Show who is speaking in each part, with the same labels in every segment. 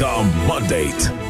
Speaker 1: The Mandate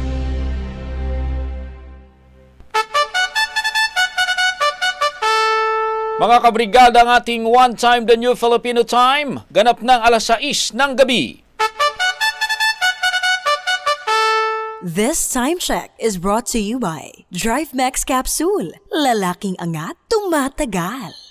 Speaker 2: Mga kabrigada ang ating One Time the New Filipino Time. Ganap ng alas 6 ng gabi.
Speaker 3: This time check is brought to you by Drive Max Capsule. Lalaking angat, tumatagal.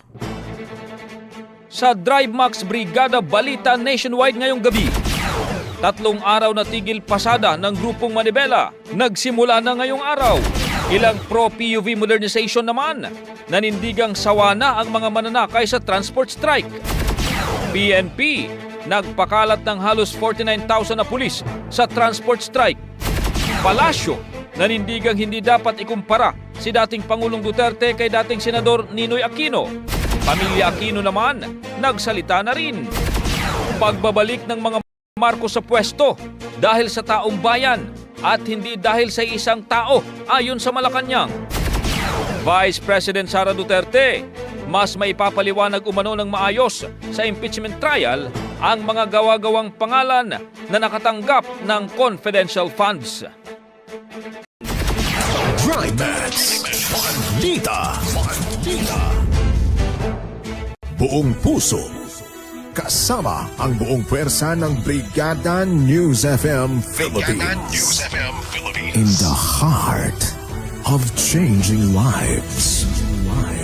Speaker 2: Sa Drive Max Brigada Balita Nationwide ngayong gabi. Tatlong araw na tigil pasada ng grupong Manibela. Nagsimula na ngayong araw. Ilang pro-PUV modernization naman. Nanindigang sawa na ang mga mananakay sa transport strike. PNP, nagpakalat ng halos 49,000 na pulis sa transport strike. Palasyo, nanindigang hindi dapat ikumpara si dating Pangulong Duterte kay dating Senador Ninoy Aquino. Pamilya Aquino naman, nagsalita na rin. Pagbabalik ng mga Marcos sa pwesto dahil sa taong bayan at hindi dahil sa isang tao ayon sa Malacanang. Vice President Sara Duterte, mas may papaliwanag umano ng maayos sa impeachment trial ang mga gawa-gawang pangalan na nakatanggap ng confidential funds.
Speaker 1: Drive Max Balita Balita Buong puso Kasama ang buong pwersa ng Brigada News FM Philippines. In the heart of changing lives.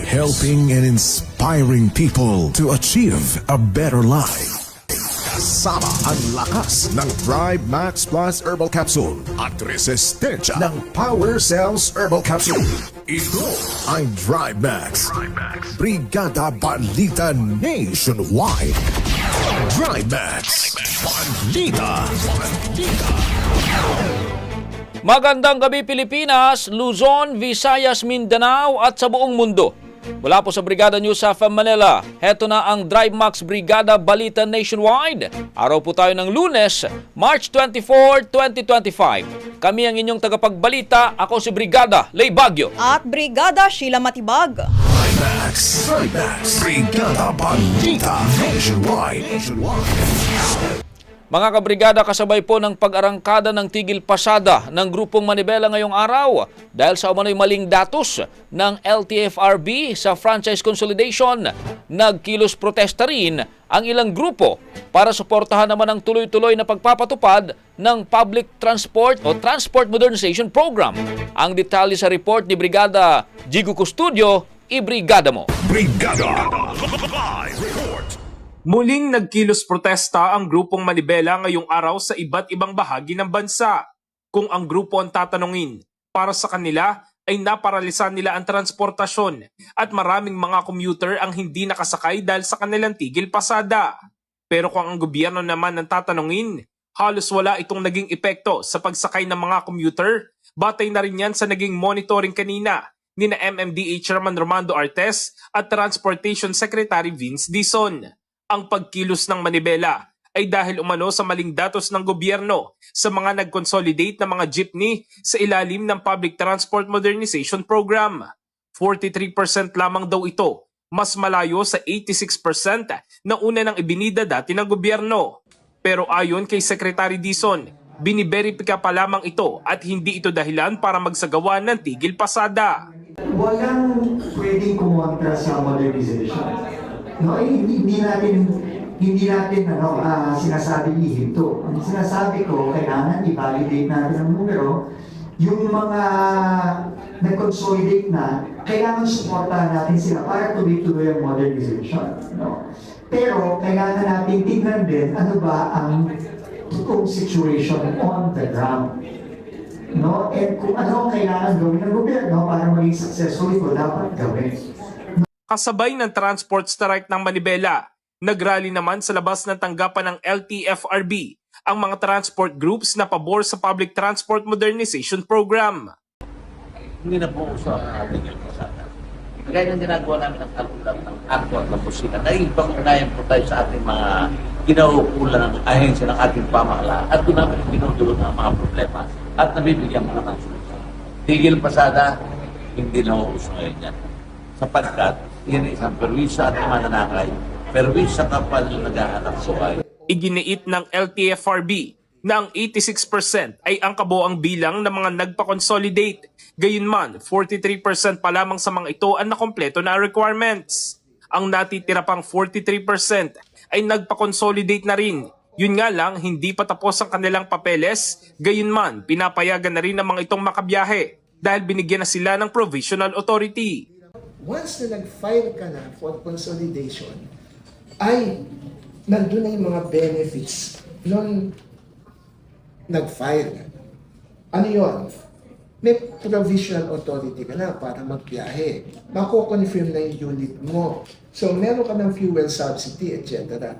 Speaker 1: Helping and inspiring people to achieve a better life. Kasama ang lakas ng Thrive Max Plus Herbal Capsule at resistensya ng Power Cells Herbal Capsule. Ito ang Max. Brigada Balita Nationwide. Thrive Max. Balita.
Speaker 2: Magandang gabi Pilipinas, Luzon, Visayas, Mindanao at sa buong mundo. Mula po sa Brigada News sa Manila, heto na ang Drive Max Brigada Balita Nationwide. Araw po tayo ng lunes, March 24, 2025. Kami ang inyong tagapagbalita, ako si Brigada Lay Bagyo.
Speaker 4: At Brigada Sheila Matibag.
Speaker 1: Thrive Max. Brigada Balita Nationwide. Nationwide.
Speaker 2: Mga kabrigada kasabay po ng pag-arangkada ng tigil pasada ng grupong Manibela ngayong araw dahil sa umano'y maling datos ng LTFRB sa franchise consolidation. Nagkilos protesta rin ang ilang grupo para suportahan naman ang tuloy-tuloy na pagpapatupad ng Public Transport o Transport Modernization Program. Ang detalye sa report ni Brigada Jigo Custodio, ibrigada mo.
Speaker 1: Brigada. Live report.
Speaker 5: Muling nagkilos protesta ang grupong Manibela ngayong araw sa iba't ibang bahagi ng bansa. Kung ang grupo ang tatanungin, para sa kanila ay naparalisan nila ang transportasyon at maraming mga commuter ang hindi nakasakay dahil sa kanilang tigil pasada. Pero kung ang gobyerno naman ang tatanungin, halos wala itong naging epekto sa pagsakay ng mga commuter. Batay na rin yan sa naging monitoring kanina ni na MMDA Chairman Romando Artes at Transportation Secretary Vince Dizon ang pagkilos ng Manibela ay dahil umano sa maling datos ng gobyerno sa mga nag-consolidate na mga jeepney sa ilalim ng Public Transport Modernization Program. 43% lamang daw ito, mas malayo sa 86% na una ng ibinida dati ng gobyerno. Pero ayon kay Secretary Dizon, biniberipika pa lamang ito at hindi ito dahilan para magsagawa ng tigil pasada.
Speaker 6: walang pwedeng kumontra sa modernization. No, eh, hindi, hindi natin hindi natin ano ah, sinasabing ihinto. Ang sinasabi ko, kailangan i-validate natin ang numero. Yung mga nag-consolidate na, kailangan suportahan natin sila para tuloy-tuloy ang modernization. No? Pero kailangan natin tignan din ano ba ang totoong situation on the ground no? And kung ano ang kailangan gawin ng gobyerno para maging successful ito, dapat gawin.
Speaker 5: Kasabay ng transport strike ng Manibela, nagrally naman sa labas ng tanggapan ng LTFRB ang mga transport groups na pabor sa Public Transport Modernization Program.
Speaker 7: hindi na po uso ang ating pasada. Kaya yung ginagawa namin ng kalkulang ng kapusinan, na ibang unayan po tayo sa ating mga ginauulan ng ahensya ng ating pamahalaan at doon namin dinudulot ang mga problema at nabibigyan ng solusyon. Tigil pasada, hindi na uuso ngayon yan. Sapagkat, yan isang perwisya at mananakay. Perwisya kapal yung naghahanap buhay.
Speaker 5: Iginiit ng LTFRB na ang 86% ay ang kabuang bilang ng mga nagpa-consolidate. Gayunman, 43% pa lamang sa mga ito ang nakompleto na requirements. Ang natitira pang 43% ay nagpa-consolidate na rin. Yun nga lang, hindi pa tapos ang kanilang papeles. Gayunman, pinapayagan na rin ng mga itong makabiyahe dahil binigyan na sila ng provisional authority.
Speaker 8: Once na nag-file ka na for consolidation, ay nandun na yung mga benefits nung nag-file. Ano yon? May provisional authority ka na para magbiyahe. Mako-confirm na yung unit mo. So, meron ka ng fuel subsidy, etc.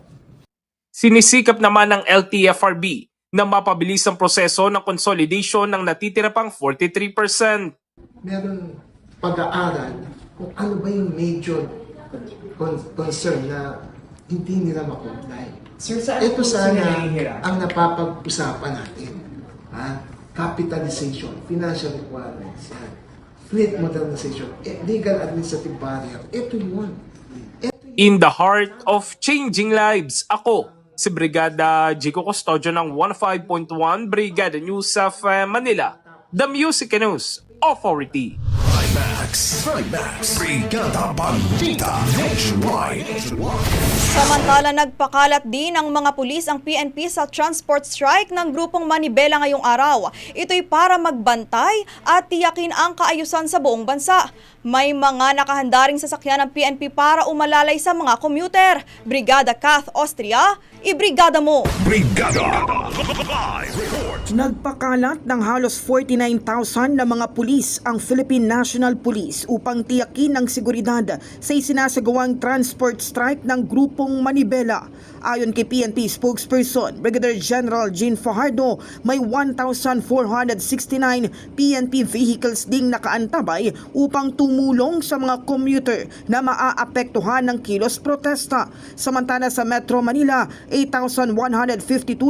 Speaker 5: Sinisikap naman ng LTFRB na mapabilis ang proseso ng consolidation ng natitira pang 43%.
Speaker 8: Meron pag-aaral kung ano ba yung major con- concern na hindi nila makomply.
Speaker 9: Sir, saan
Speaker 8: Ito sana ang napapag-usapan natin. Ha? Capitalization, financial requirements, yan. fleet modernization, eh, legal administrative barrier. Ito yun.
Speaker 5: In the heart of changing lives, ako, si Brigada Jico Custodio ng 15.1 Brigada News of uh, Manila, the Music News Authority.
Speaker 1: Max. Trimax. Brigada Balita Nationwide.
Speaker 4: Samantala, nagpakalat din ng mga pulis ang PNP sa transport strike ng grupong Manibela ngayong araw. Ito'y para magbantay at tiyakin ang kaayusan sa buong bansa. May mga nakahandaring sasakyan ng PNP para umalalay sa mga commuter. Brigada Kath Austria, ibrigada mo!
Speaker 1: Brigada. Live report.
Speaker 10: Nagpakalat ng halos 49,000 na mga pulis ang Philippine National Police upang tiyakin ang seguridad sa isinasagawang transport strike ng grupong Manibela. Ayon kay PNP spokesperson Brigadier General Jean Fajardo, may 1,469 PNP vehicles ding nakaantabay upang tumulong sa mga commuter na maaapektuhan ng kilos protesta. Samantala sa Metro Manila, 8,152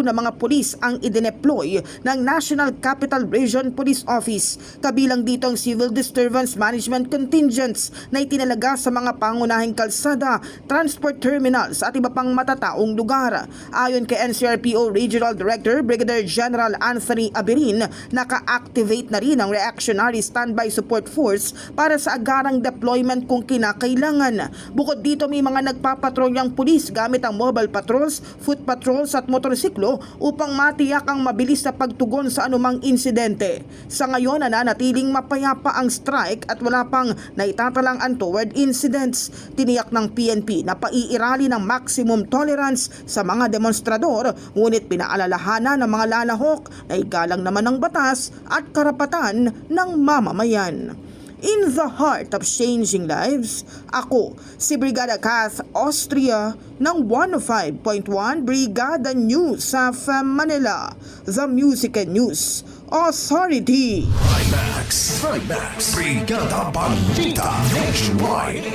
Speaker 10: na mga pulis ang idineploy ng National Capital Region Police Office. Kabilang dito ang Civil Disturbance Management Contingents na itinalaga sa mga pangunahing kalsada, transport terminals at iba pang matataong lugar. Ayon kay NCRPO Regional Director Brigadier General Anthony Aberin, naka-activate na rin ang Reactionary Standby Support Force para sa agarang deployment kung kinakailangan. Bukod dito may mga nagpapatrolyang pulis gamit ang mobile patrols, foot patrols at motorsiklo upang matiyak ang mabilis na pagtugon sa anumang insidente. Sa ngayon, nananatiling mapayapa ang strike at wala pang naitatalang untoward incidents. Tiniyak ng PNP na paiirali ng maximum tolerance sa mga demonstrador ngunit pinaalalahanan ng mga lalahok na igalang naman ng batas at karapatan ng mamamayan. In the heart of changing lives, ako si Brigada Kath Austria ng 105.1 Brigada News sa Manila, The Music and News Authority.
Speaker 1: Trimax. Trimax. Brigada Balita Nationwide.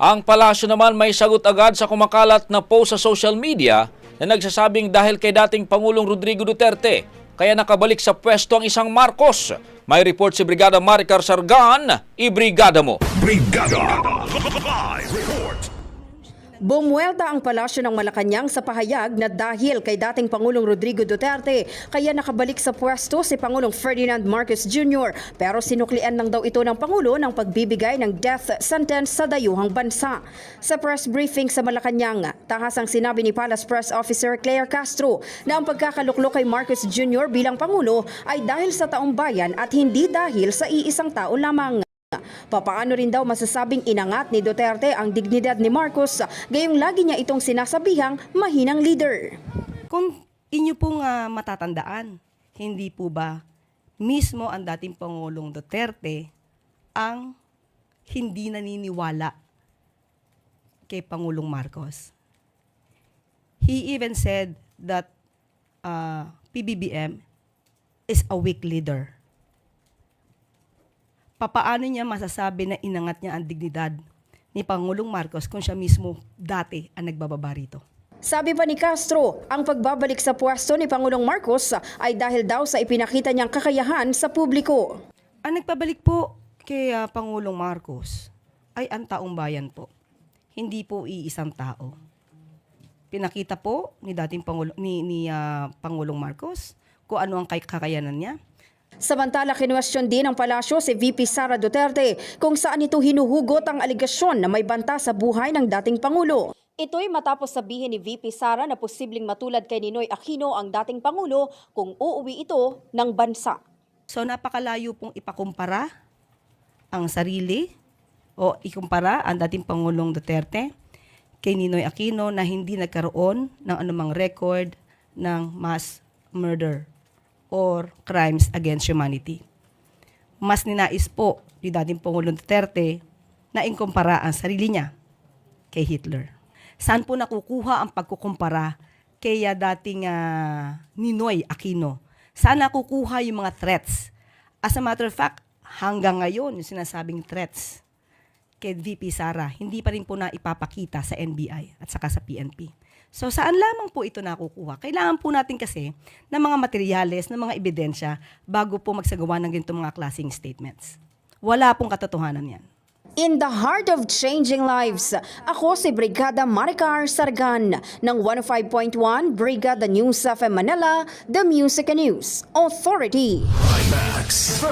Speaker 2: Ang palasyo naman may sagot agad sa kumakalat na post sa social media na nagsasabing dahil kay dating Pangulong Rodrigo Duterte, kaya nakabalik sa pwesto ang isang Marcos. May report si Brigada Maricar Sargan, ibrigada mo.
Speaker 1: Brigada. Live.
Speaker 9: Bumuelta ang palasyo ng Malacanang sa pahayag na dahil kay dating Pangulong Rodrigo Duterte, kaya nakabalik sa pwesto si Pangulong Ferdinand Marcos Jr. Pero sinuklian lang daw ito ng Pangulo ng pagbibigay ng death sentence sa dayuhang bansa. Sa press briefing sa Malacanang, tahas ang sinabi ni Palace Press Officer Claire Castro na ang pagkakaluklok kay Marcos Jr. bilang Pangulo ay dahil sa taong bayan at hindi dahil sa iisang tao lamang. Papaano rin daw masasabing inangat ni Duterte ang dignidad ni Marcos gayong lagi niya itong sinasabihang mahinang leader.
Speaker 11: Kung inyo pong ah, matatandaan, hindi po ba mismo ang dating Pangulong Duterte ang hindi naniniwala kay Pangulong Marcos? He even said that uh, PBBM is a weak leader. Papaano niya masasabi na inangat niya ang dignidad ni Pangulong Marcos kung siya mismo dati ang nagbababa rito?
Speaker 9: Sabi pa ni Castro, ang pagbabalik sa pwesto ni Pangulong Marcos ay dahil daw sa ipinakita niyang kakayahan sa publiko.
Speaker 11: Ang nagpabalik po kay ah, Pangulong Marcos ay ang taong bayan po. Hindi po iisang tao. Pinakita po ni dating Pangulo, ni, ni ah, Pangulong Marcos kung ano ang kay- kakayanan niya.
Speaker 9: Samantala, kinwestiyon din ng palasyo si VP Sara Duterte kung saan ito hinuhugot ang aligasyon na may banta sa buhay ng dating Pangulo. Ito'y matapos sabihin ni VP Sara na posibleng matulad kay Ninoy Aquino ang dating Pangulo kung uuwi ito ng bansa.
Speaker 11: So napakalayo pong ipakumpara ang sarili o ikumpara ang dating Pangulong Duterte kay Ninoy Aquino na hindi nagkaroon ng anumang record ng mass murder or crimes against humanity. Mas ninais po ni dating Pangulong Duterte na inkumpara ang sarili niya kay Hitler. Saan po nakukuha ang pagkukumpara kay dating ah, Ninoy Aquino? Saan nakukuha yung mga threats? As a matter of fact, hanggang ngayon, yung sinasabing threats kay VP Sara, hindi pa rin po na ipapakita sa NBI at saka sa PNP. So saan lamang po ito nakukuha? Kailangan po natin kasi ng mga materyales, ng mga ebidensya bago po magsagawa ng ganitong mga klaseng statements. Wala pong katotohanan yan.
Speaker 9: In the heart of changing lives, ako si Brigada Maricar Sargan ng 105.1 Brigada News FM Manila, The Music and News Authority.
Speaker 1: Max.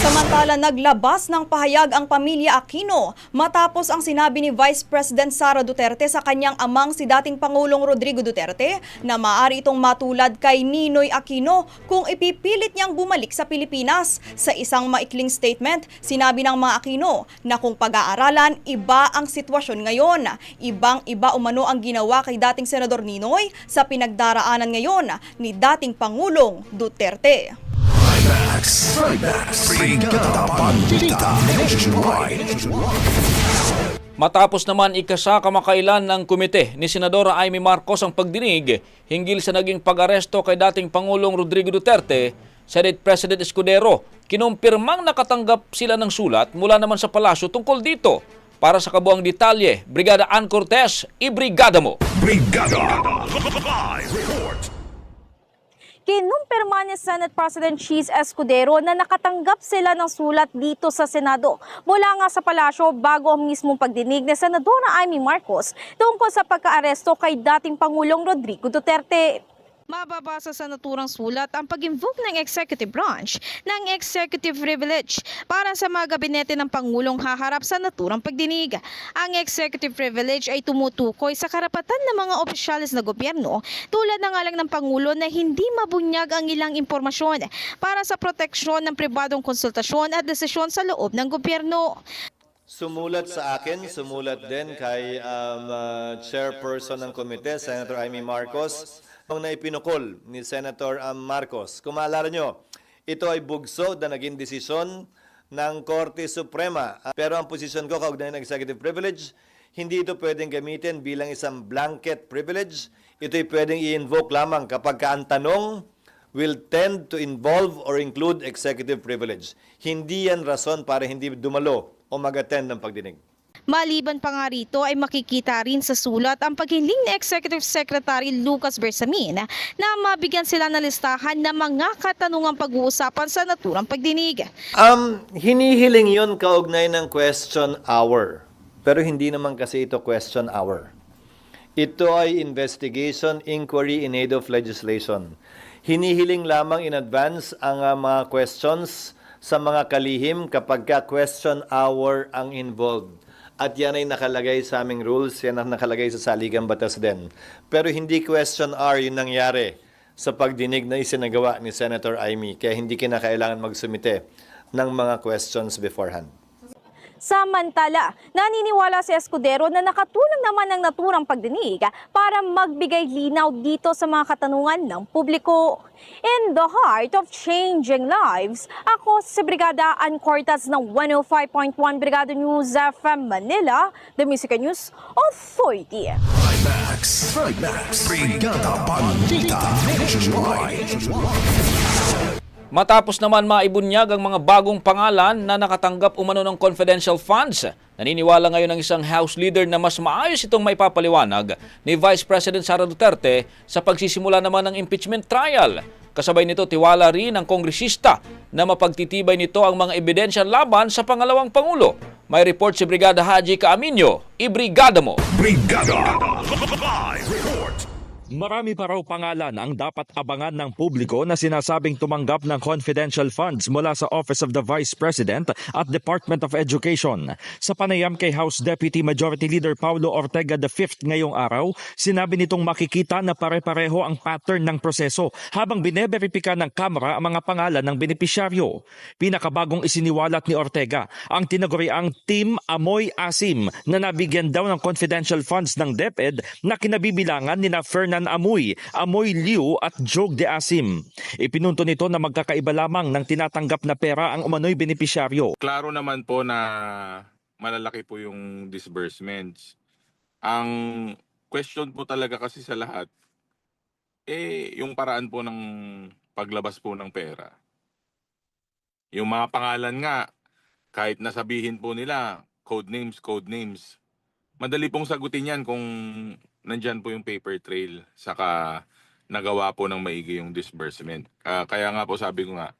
Speaker 4: Samantala, naglabas ng pahayag ang pamilya Aquino matapos ang sinabi ni Vice President Sara Duterte sa kanyang amang si dating Pangulong Rodrigo Duterte na maaari itong matulad kay Ninoy Aquino kung ipipilit niyang bumalik sa Pilipinas. Sa isang maikling statement, sinabi ng mga Aquino na kung pag-aaralan, iba ang sitwasyon ngayon. Ibang-iba umano ang ginawa kay dating Senador Ninoy sa pinagdaraanan ngayon ni dating Pangulong Duterte.
Speaker 2: Matapos naman ikasa kamakailan ng komite ni Senadora Amy Marcos ang pagdinig hinggil sa naging pag-aresto kay dating Pangulong Rodrigo Duterte, Senate President Escudero, kinumpirmang nakatanggap sila ng sulat mula naman sa palasyo tungkol dito. Para sa kabuang detalye, Brigada Ann Cortez, ibrigada mo!
Speaker 1: Brigada Live Report.
Speaker 12: Kinumpirma ni Senate President Cheese Escudero na nakatanggap sila ng sulat dito sa Senado mula nga sa palasyo bago ang mismong pagdinig ni Senadora Amy Marcos tungkol sa pagkaaresto kay dating Pangulong Rodrigo Duterte. Mababasa sa naturang sulat ang pag-invoke ng executive branch ng executive privilege para sa mga gabinete ng Pangulong haharap sa naturang pagdinig. Ang executive privilege ay tumutukoy sa karapatan ng mga opisyalis na gobyerno tulad ng alang ng Pangulo na hindi mabunyag ang ilang impormasyon para sa proteksyon ng pribadong konsultasyon at desisyon sa loob ng gobyerno.
Speaker 13: Sumulat sa akin, sumulat din kay um, uh, chairperson ng komite, Senator Amy Marcos, nung naipinukol ni Senator um, Marcos. Kung maalala nyo, ito ay bugso na naging desisyon ng Korte Suprema. Pero ang posisyon ko kaugnay ng executive privilege, hindi ito pwedeng gamitin bilang isang blanket privilege. Ito'y pwedeng i-invoke lamang kapag ka ang tanong will tend to involve or include executive privilege. Hindi yan rason para hindi dumalo o mag-attend ng pagdinig.
Speaker 12: Maliban pa nga rito ay makikita rin sa sulat ang paghiling ni Executive Secretary Lucas Bersamin na mabigyan sila ng listahan ng mga katanungang pag-uusapan sa naturang pagdinig.
Speaker 13: Um, hinihiling yon kaugnay ng question hour. Pero hindi naman kasi ito question hour. Ito ay investigation inquiry in aid of legislation. Hinihiling lamang in advance ang uh, mga questions sa mga kalihim kapag ka question hour ang involved. At yan ay nakalagay sa aming rules, yan ang nakalagay sa saligang batas din. Pero hindi question hour yung nangyari sa pagdinig na isinagawa ni Senator Amy, kaya hindi kinakailangan magsumite ng mga questions beforehand.
Speaker 12: Samantala, naniniwala si Escudero na nakatulong naman ang naturang pagdinig para magbigay linaw dito sa mga katanungan ng publiko. In the heart of changing lives, ako si Brigada Ann Cortez ng 105.1 Brigada News FM Manila, The Music News Authority.
Speaker 1: Max, Max, Brigada Balita Nationwide.
Speaker 2: Matapos naman maibunyag ang mga bagong pangalan na nakatanggap umano ng confidential funds, naniniwala ngayon ang isang House leader na mas maayos itong may papaliwanag ni Vice President Sara Duterte sa pagsisimula naman ng impeachment trial. Kasabay nito, tiwala rin ng kongresista na mapagtitibay nito ang mga ebidensya laban sa pangalawang Pangulo. May report si Brigada Haji Kaaminyo. Ibrigada mo!
Speaker 1: Brigada Live Report.
Speaker 14: Marami pa raw pangalan ang dapat abangan ng publiko na sinasabing tumanggap ng confidential funds mula sa Office of the Vice President at Department of Education. Sa panayam kay House Deputy Majority Leader Paulo Ortega V ngayong araw, sinabi nitong makikita na pare-pareho ang pattern ng proseso habang bineberipika ng Kamara ang mga pangalan ng benepisyaryo. Pinakabagong isiniwalat ni Ortega ang tinaguriang Team Amoy Asim na nabigyan daw ng confidential funds ng DepEd na kinabibilangan ni na Fernan Amoy, Amoy Liu at Jog de Asim. Ipinunto nito na magkakaiba lamang ng tinatanggap na pera ang umano'y benepisyaryo.
Speaker 15: Klaro naman po na malalaki po yung disbursements. Ang question po talaga kasi sa lahat, eh, yung paraan po ng paglabas po ng pera. Yung mga pangalan nga, kahit nasabihin po nila, code names, code names, madali pong sagutin yan kung nandyan po yung paper trail, saka nagawa po ng maigi yung disbursement. Ah, kaya nga po sabi ko nga,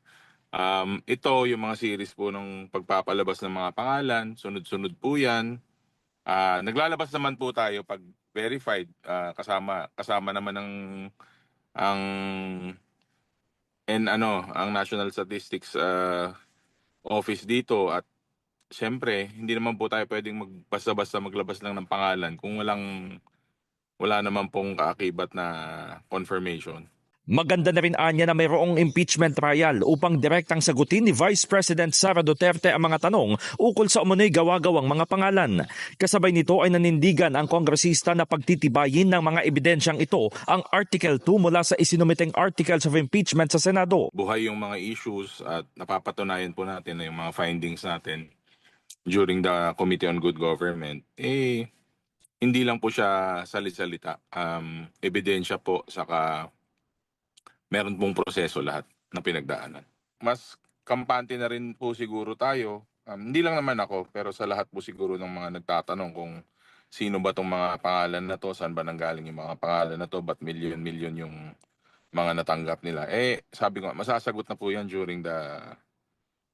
Speaker 15: Um, ito, yung mga series po ng pagpapalabas ng mga pangalan, sunod-sunod po yan. Ah, naglalabas naman po tayo pag verified, ah, kasama, kasama naman ng ang and ano, ang National Statistics ah, Office dito at Siyempre, hindi naman po tayo pwedeng mag basta-basta maglabas lang ng pangalan kung walang wala naman pong kaakibat na confirmation.
Speaker 14: Maganda na rin anya na mayroong impeachment trial upang direktang sagutin ni Vice President Sara Duterte ang mga tanong ukol sa umunoy gawa-gawang mga pangalan. Kasabay nito ay nanindigan ang kongresista na pagtitibayin ng mga ebidensyang ito ang Article 2 mula sa isinumiteng Articles of Impeachment sa Senado.
Speaker 15: Buhay yung mga issues at napapatunayan po natin na yung mga findings natin during the Committee on Good Government, eh, hindi lang po siya salit-salita. Um, ebidensya po, saka meron pong proseso lahat na pinagdaanan. Mas kampante na rin po siguro tayo, um, hindi lang naman ako, pero sa lahat po siguro ng mga nagtatanong kung sino ba tong mga pangalan na to, saan ba nanggaling yung mga pangalan na to, ba't million-million yung mga natanggap nila. Eh, sabi ko, masasagot na po yan during the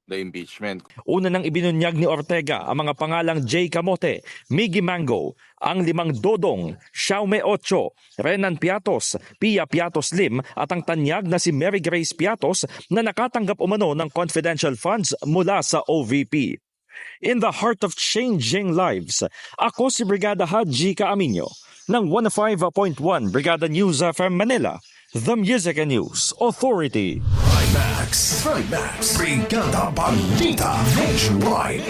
Speaker 15: the impeachment.
Speaker 14: Una nang ibinunyag ni Ortega ang mga pangalang J. Camote, Miggy Mango, ang limang Dodong, Xiaome Ocho, Renan Piatos, Pia Piatos Lim at ang tanyag na si Mary Grace Piatos na nakatanggap umano ng confidential funds mula sa OVP. In the heart of changing lives, ako si Brigada Haji Kaaminyo ng 105.1 Brigada News FM Manila, The Music and News Authority.
Speaker 1: Trimax. Trimax. Brigada Balita Nationwide.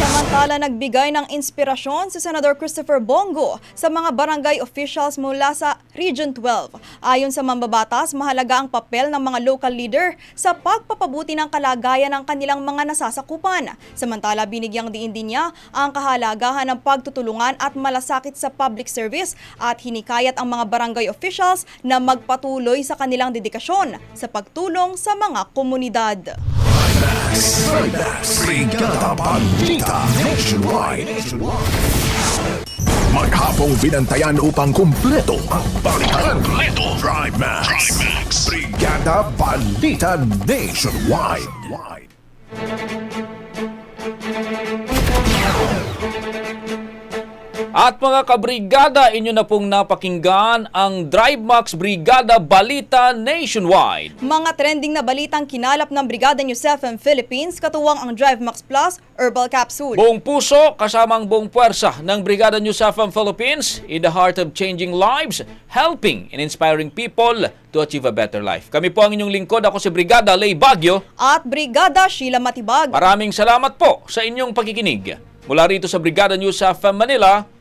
Speaker 4: Samantala, nagbigay ng inspirasyon si Senador Christopher Bongo sa mga barangay officials mula sa Region 12. Ayon sa mambabatas, mahalaga ang papel ng mga local leader sa pagpapabuti ng kalagayan ng kanilang mga nasasakupan. Samantala, binigyang diin din niya ang kahalagahan ng pagtutulungan at malasakit sa public service at hinikayat ang mga barangay officials na magpatuloy sa kanilang dedikasyon sa pagtulong sa mga komunidad.
Speaker 1: Maghapong binantayan upang kumpleto ang balitan. Kumpleto. Trimax. Brigada Balita Nationwide.
Speaker 2: At mga kabrigada, inyo na pong napakinggan ang Drive Max Brigada Balita Nationwide.
Speaker 4: Mga trending na balitang kinalap ng Brigada News FM Philippines katuwang ang Drive Max Plus Herbal Capsule.
Speaker 2: Buong puso, kasamang buong puwersa ng Brigada News FM Philippines in the heart of changing lives, helping and inspiring people to achieve a better life. Kami po ang inyong lingkod. Ako si Brigada Lay Bagyo.
Speaker 4: At Brigada Sheila Matibag.
Speaker 2: Maraming salamat po sa inyong pakikinig. Mula rito sa Brigada News FM Manila,